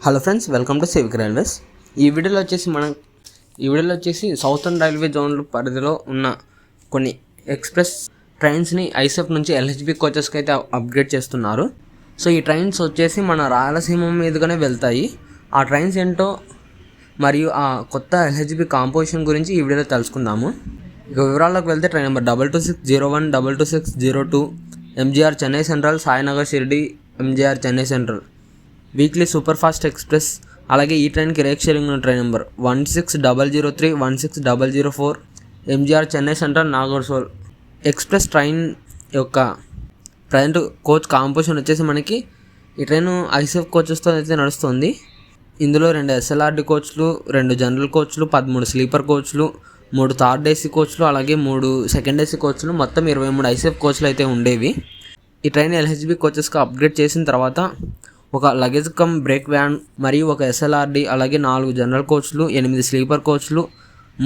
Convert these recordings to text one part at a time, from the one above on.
Hello friends welcome to civic railways ఈ వీడియోలో వచ్చేసి మనం ఈ వీడియోలో వచ్చేసి సౌతర్న్ రైల్వే జోన్ల పరిధిలో ఉన్న కొన్ని ఎక్స్ప్రెస్ ట్రైన్స్ని ఐసెఫ్ నుంచి ఎల్హెచ్బి కోచెస్కి అయితే అప్గ్రేడ్ చేస్తున్నారు. సో ఈ ట్రైన్స్ వచ్చేసి మన రాయలసీమ మీదుగానే వెళ్తాయి. ఆ ట్రైన్స్ ఏంటో మరియు ఆ కొత్త ఎల్హెచ్బి కాంపోజిషన్ గురించి ఈ వీడియోలో తెలుసుకుందాము. ఇక వివరాల్లోకి వెళ్తే train number double two six zero one double two six zero two MGR Chennai central Sainagar Shirdi MGR Chennai central weekly super fast express అలాగే ఈ ట్రైన్కి రేక్ షేరింగ్ ఉన్న train number one six double zero three one six double zero four MGR Chennai central Nagarsol express train యొక్క present coach composition వచ్చేసి మనకి ఈ train ICF కోచెస్తో అయితే నడుస్తుంది. ఇందులో రెండు ఎస్ఎల్ఆర్డి కోచ్లు రెండు జనరల్ కోచ్లు పదమూడు స్లీపర్ కోచ్లు మూడు థర్డ్ ఏసీ కోచ్లు అలాగే మూడు సెకండ్ ఏసీ కోచ్లు మొత్తం ఇరవై మూడు ఐసెఫ్ కోచ్లు అయితే ఉండేవి. ఈ ట్రైన్ ఎల్హెచ్బి కోచెస్కి అప్గ్రేడ్ చేసిన తర్వాత ఒక లగేజ్ కమ్ బ్రేక్ వ్యాన్ మరియు ఒక ఎస్ఎల్ఆర్డి అలాగే నాలుగు జనరల్ కోచ్లు ఎనిమిది స్లీపర్ కోచ్లు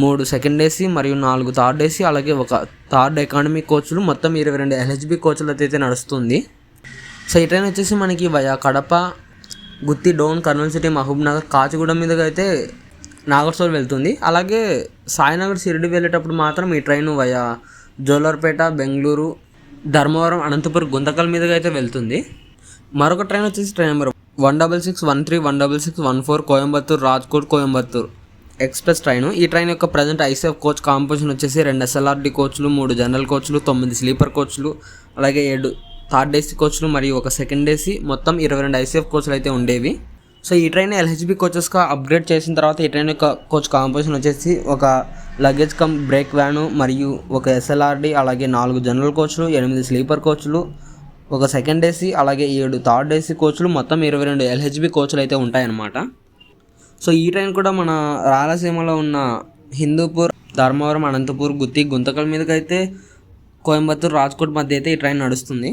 మూడు సెకండ్ ఏసీ మరియు నాలుగు థర్డ్ ఏసీ అలాగే ఒక థర్డ్ ఎకానమీ కోచ్లు మొత్తం ఇరవై రెండు ఎల్హెచ్బి కోచ్లతో అయితే నడుస్తుంది. సో ఈ ట్రైన్ వచ్చేసి మనకి వయా కడప గుత్తి డోన్ కర్నూలు సిటీ మహబూబ్ నగర్ కాచిగూడ మీదుగా అయితే నాగర్సోల్ వెళ్తుంది. అలాగే సాయినగర్ షిరిడి వెళ్ళేటప్పుడు మాత్రం ఈ ట్రైన్ వయా జోలర్పేట బెంగళూరు ధర్మవరం అనంతపురం గుంతకల్ మీదుగా అయితే వెళ్తుంది. మరొక ట్రైన్ వచ్చేసి train number one double six one three one double six one four Coimbatore Rajkot Coimbatore. Express train. ఈ ట్రైన్ యొక్క ప్రజెంట్ ఐసీఎఫ్ కోచ్ కాంపోజిషన్ వచ్చేసి రెండు ఎస్ఎల్ఆర్డి కోచ్లు మూడు జనరల్ కోచ్లు తొమ్మిది స్లీపర్ కోచ్లు అలాగే ఏడు థర్డ్ ఏసీ కోచ్లు మరియు ఒక సెకండ్ ఏసీ మొత్తం ఇరవై రెండు ఐసీఎఫ్ కోచ్లు అయితే ఉండేవి. సో ఈ ట్రైన్ ఎల్హెచ్బి కోచెస్గా అప్గ్రేడ్ చేసిన తర్వాత ఈ ట్రైన్ యొక్క కోచ్ కాంపోజిషన్ వచ్చేసి ఒక లగేజ్ కమ్ బ్రేక్ వ్యాను మరియు ఒక ఎస్ఎల్ఆర్డి అలాగే నాలుగు జనరల్ కోచ్లు ఎనిమిది స్లీపర్ కోచ్లు ఒక సెకండ్ ఏసీ అలాగే ఏడు థర్డ్ ఏసీ కోచ్లు మొత్తం ఇరవై రెండు ఎల్హెచ్బి కోచ్లు అయితే ఉంటాయన్నమాట. సో ఈ ట్రైన్ కూడా మన రాయలసీమలో ఉన్న హిందూపూర్ ధర్మవరం అనంతపూర్ గుత్తి గుంతకల్ మీదకైతే కోయంబత్తూర్ రాజ్కోట్ మధ్య అయితే ఈ ట్రైన్ నడుస్తుంది.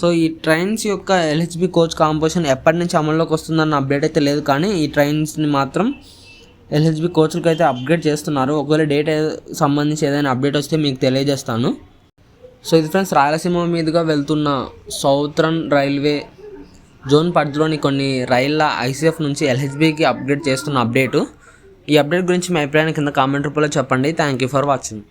సో ఈ ట్రైన్స్ యొక్క ఎల్హెచ్బి కోచ్ కాంపోజిషన్ ఎప్పటి నుంచి అమల్లోకి వస్తుందన్న అప్డేట్ అయితే లేదు కానీ ఈ ట్రైన్స్ని మాత్రం ఎల్హెచ్బి కోచ్లకి అయితే అప్గ్రేడ్ చేస్తున్నారు. ఒకవేళ డేట్ సంబంధించి ఏదైనా అప్డేట్ వస్తే మీకు తెలియజేస్తాను. సో ఇది ఫ్రెండ్స్ రాయలసీమ మీదుగా వెళ్తున్న సౌత్రన్ రైల్వే జోన్ పరిధిలోని కొన్ని రైళ్ళ ఐసీఎఫ్ నుంచి ఎల్హెచ్బికి అప్గ్రేడ్ చేస్తున్న అప్డేటు. ఈ అప్డేట్ గురించి మీ అభిప్రాయాన్ని కింద కామెంట్ రూపంలో చెప్పండి. Thank you for watching